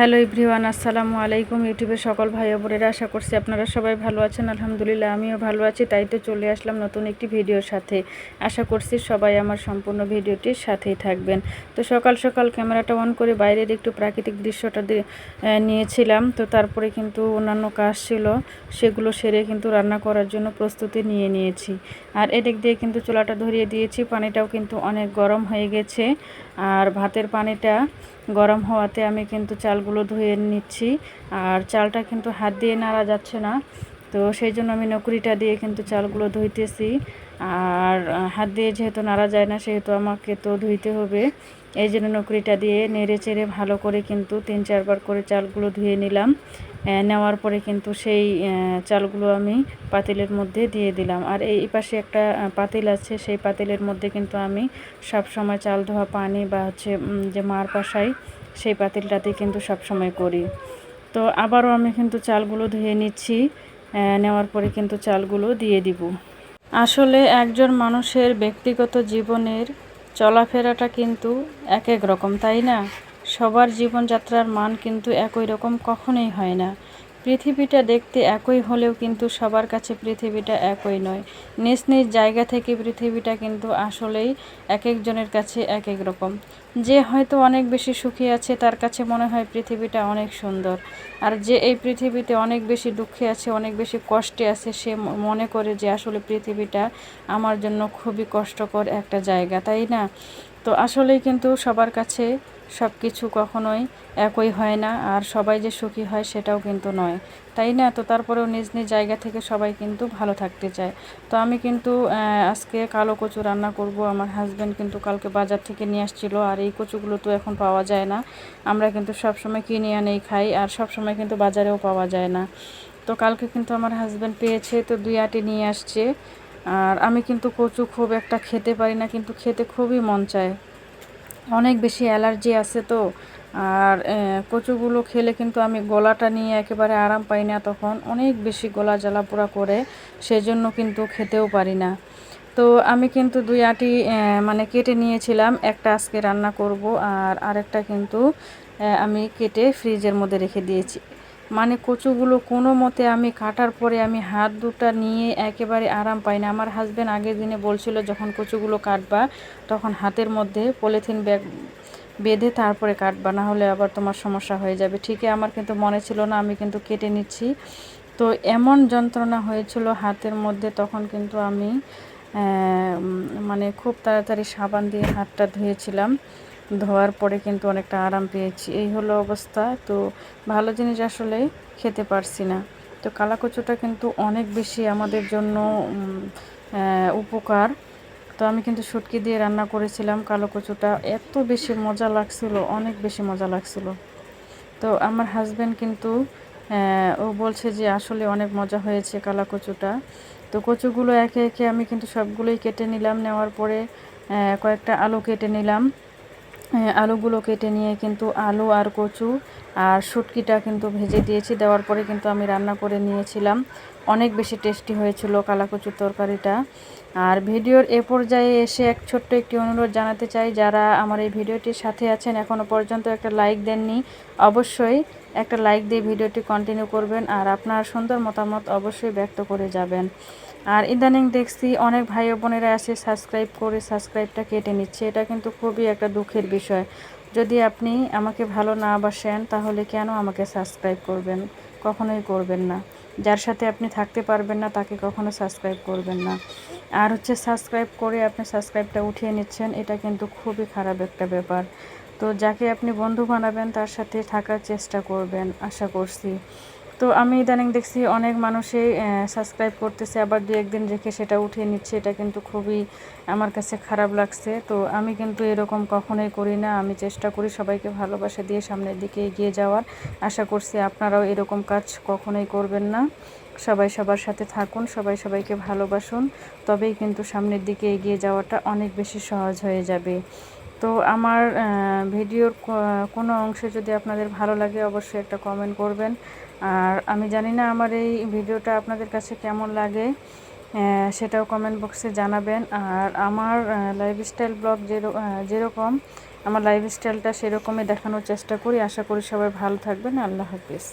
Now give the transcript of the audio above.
Hello everyone আসসালামু আলাইকুম ইউটিউবের সকল ভাই বোনেরা। আশা করছি আপনারা সবাই ভালো আছেন, আলহামদুলিল্লাহ আমিও ভালো আছি, তাই তো চলে আসলাম নতুন একটি ভিডিওর সাথে। আশা করছি সবাই আমার সম্পূর্ণ ভিডিওটির সাথেই থাকবেন। তো সকাল সকাল ক্যামেরাটা অন করে বাইরের একটু প্রাকৃতিক দৃশ্যটা নিয়েছিলাম। তো তারপরে কিন্তু অন্যান্য কাজ ছিল, সেগুলো সেরে কিন্তু রান্না করার জন্য প্রস্তুতি নিয়ে নিয়েছি। আর এদিক দিয়ে কিন্তু চুলাটা ধরিয়ে দিয়েছি, পানিটাও কিন্তু অনেক গরম হয়ে গেছে। আর ভাতের পানিটা গরম হওয়াতে আমি কিন্তু চালগুলো ধুয়ে নিচ্ছি। আর চালটা কিন্তু হাত দিয়ে নাড়া যাচ্ছে না। তো সেই জন্য আমি নকুরিটা দিয়ে কিন্তু চালগুলো ধুইতেছি। আর হাত দিয়ে যেহেতু নাড়া যায় না, সেহেতু আমাকে তো ধুইতে হবে। এই জন্য নকুরিটা দিয়ে নেড়ে চেড়ে ভালো করে কিন্তু তিন চারবার করে চালগুলো ধুয়ে নিলাম। নেওয়ার পরে কিন্তু সেই চালগুলো আমি পাতিলের মধ্যে দিয়ে দিলাম। আর এই পাশে একটা পাতিল আছে, সেই পাতিলের মধ্যে কিন্তু আমি সব সময় চাল ধোয়া পানি বা হচ্ছে যে মার পাশাই সেই পাতিলটাতে কিন্তু সব সময় করি। তো আবারও আমি কিন্তু চালগুলো ধুয়ে নিচ্ছি। নেওয়ার পরে কিন্তু চালগুলো দিয়ে দিব। আসলে একজন মানুষের ব্যক্তিগত জীবনের চলাফেরাটা কিন্তু এক এক রকম, তাই না? সবার জীবনযাত্রার মান কিন্তু একই রকম কখনোই হয় না। পৃথিবীটা দেখতে একই হলেও কিন্তু সবার কাছে পৃথিবীটা একই নয়। নিজ নিজ জায়গা থেকে পৃথিবীটা কিন্তু আসলেই এক একজনের কাছে এক এক রকম। যে হয়তো অনেক বেশি সুখী আছে, তার কাছে মনে হয় পৃথিবীটা অনেক সুন্দর। আর যে এই পৃথিবীতে অনেক বেশি দুঃখে আছে, অনেক বেশি কষ্টে আছে, সে মনে করে যে আসলে পৃথিবীটা আমার জন্য খুবই কষ্টকর একটা জায়গা, তাই না? তো আসলেই কিন্তু সবার কাছে সব কিছু কখনোই একই হয় না, আর সবাই যে সুখী হয় সেটাও কিন্তু নয়। তাই না? তো তারপরেও নিজ নিজ জায়গা থেকে সবাই কিন্তু ভালো থাকতে চায়। তো আমি কিন্তু আজকে কালো কচু রান্না করব। আমার হাজব্যান্ড কিন্তু কালকে বাজার থেকে নিয়ে আসছিল, আর এই কচুগুলো তো এখন পাওয়া যায় না। আমরা কিন্তু সব সময় কিনে আনেই খাই, আর সব সময় কিন্তু বাজারেও পাওয়া যায় না। তো কালকে কিন্তু আমার হাজব্যান্ড পেয়েছে, তো দুই আটি নিয়ে আসছে। আর আমি কিন্তু কচু খুব একটা খেতে পারি না, কিন্তু খেতে খুবই মন চায়। অনেক বেশি অ্যালার্জি আছে তো। আর কচুগুলো খেলে কিন্তু আমি গলাটা নিয়ে একেবারে আরাম পাই না তখন। অনেক বেশি গলা জ্বালা পোড়া করে, সেজন্য কিন্তু খেতেও পারি না। তো আমি কিন্তু দুই আটি মানে কেটে নিয়েছিলাম। একটা আজকে রান্না করব আর আরেকটা কিন্তু আমি কেটে ফ্রিজের মধ্যে রেখে দিয়েছি। মানে কচুগুলো কোনো মতে আমি কাটার পরে আমি হাত দুটা নিয়ে একেবারে আরাম পাই না। আমার হাজব্যান্ড আগের দিনে বলছিল, যখন কচুগুলো কাটবা, তখন হাতের মধ্যে পলিথিন ব্যাগ বেঁধে তারপরে কাটবা, না হলে আবার তোমার সমস্যা হয়ে যাবে। ঠিকই আমার কিন্তু মনে ছিল না, আমি কিন্তু কেটে নিচ্ছি। তো এমন যন্ত্রণা হয়েছিল হাতের মধ্যে, তখন কিন্তু আমি মানে খুব তাড়াতাড়ি সাবান দিয়ে হাতটা ধুয়েছিলাম। ধোয়ার পরে কিন্তু অনেকটা আরাম পেয়েছি। এই হলো অবস্থা। তো ভালো জিনিস আসলে খেতে পারছি না। তো কালাকচুটা কিন্তু অনেক বেশি আমাদের জন্য উপকার। তো আমি কিন্তু শুটকি দিয়ে রান্না করেছিলাম কালো কচুটা এত বেশি মজা লাগছিল, অনেক বেশি মজা লাগছিল। তো আমার হাজব্যান্ড কিন্তু ও বলছে যে আসলে অনেক মজা হয়েছে কালা কচুটা তো কচুগুলো একে একে আমি কিন্তু সবগুলোই কেটে নিলাম। নেওয়ার পরে কয়েকটা আলু কেটে নিলাম। আলুগুলো কেটে নিয়ে কিন্তু আলু আর কচু আর শুটকিটা কিন্তু ভেজে দিয়েছি। দেওয়ার পরে কিন্তু আমি রান্না করে নিয়েছিলাম। অনেক বেশি টেস্টি হয়েছিল কালা কচুর তরকারিটা। আর ভিডিওর এ পর্যায়ে এসে এক ছোট্ট একটি অনুরোধ জানাতে চাই, যারা আমার এই ভিডিওটির সাথে আছেন এখনও পর্যন্ত একটা লাইক দেননি, অবশ্যই একটা লাইক দিয়ে ভিডিওটি কন্টিনিউ করবেন আর আপনার সুন্দর মতামত অবশ্যই ব্যক্ত করে যাবেন। আর ইদানিং দেখছি অনেক ভাই বোনেরা আসে সাবস্ক্রাইব করে সাবস্ক্রাইবটা কেটে নিচ্ছে। এটা কিন্তু খুবই একটা দুঃখের বিষয়। যদি আপনি আমাকে ভালো না বাসেন, তাহলে কেন আমাকে সাবস্ক্রাইব করবেন? কখনোই করবেন না। যার সাথে আপনি থাকতে পারবেন না, তাকে কখনো সাবস্ক্রাইব করবেন না। আর হচ্ছে সাবস্ক্রাইব করে আপনি সাবস্ক্রাইবটা উঠিয়ে নিচ্ছেন, এটা কিন্তু খুবই খারাপ একটা ব্যাপার। তো যাকে আপনি বন্ধু বানাবেন, তার সাথে থাকার চেষ্টা করবেন, আশা করছি। তো আমি ইদানিং দেখছি অনেক মানুষই সাবস্ক্রাইব করতেছে, আবার দু একদিন রেখে সেটা উঠিয়ে নিচ্ছে। এটা কিন্তু খুবই আমার কাছে খারাপ লাগছে। তো আমি কিন্তু এরকম কখনোই করি না। আমি চেষ্টা করি সবাইকে ভালোবাসা দিয়ে সামনের দিকে এগিয়ে যাওয়ার। আশা করছি আপনারাও এরকম কাজ কখনোই করবেন না। সবাই সবার সাথে থাকুন, সবাই সবাইকে ভালোবাসুন। তবেই কিন্তু সামনের দিকে এগিয়ে যাওয়াটা অনেক বেশি সহজ হয়ে যাবে। তো আমার ভিডিওর কোনো অংশে যদি আপনাদের ভালো লাগে অবশ্যই একটা কমেন্ট করবেন। আর আমি জানি না আমার এই ভিডিওটা আপনাদের কাছে কেমন লাগে সেটাও কমেন্ট বক্সে জানাবেন। আর আমার লাইফস্টাইল ব্লগ যেরকম, আমার লাইফস্টাইলটা সেরকমই দেখানোর চেষ্টা করি। আশা করি সবাই ভালো থাকবেন। আল্লাহ হাফিজ।